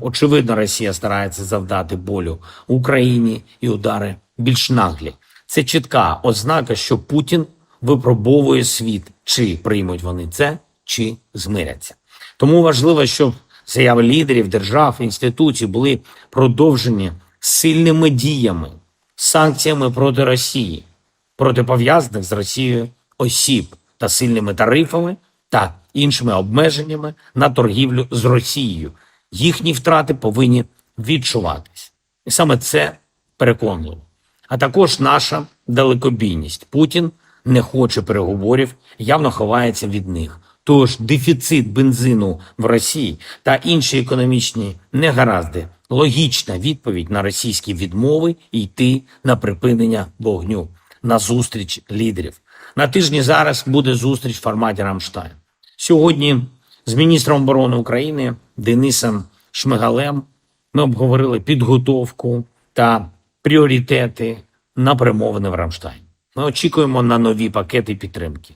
Очевидно, Росія старається завдати болю Україні і удари більш наглі. Це чітка ознака, що Путін випробовує світ, чи приймуть вони це, чи змиряться. Тому важливо, щоб заяви лідерів держав інституцій були продовжені сильними діями, санкціями проти Росії, проти пов'язаних з Росією осіб та сильними тарифами та іншими обмеженнями на торгівлю з Росією. Їхні втрати повинні відчуватись. І саме це переконливо. А також наша далекобійність. Путін не хоче переговорів, явно ховається від них. Тож дефіцит бензину в Росії та інші економічні негаразди логічна відповідь на російські відмови йти на припинення вогню на зустріч лідерів. На тижні зараз буде зустріч в форматі Рамштайн. Сьогодні з міністром оборони України Денисом Шмигалем ми обговорили підготовку та пріоритети на перемовини в Рамштайн. Ми очікуємо на нові пакети підтримки.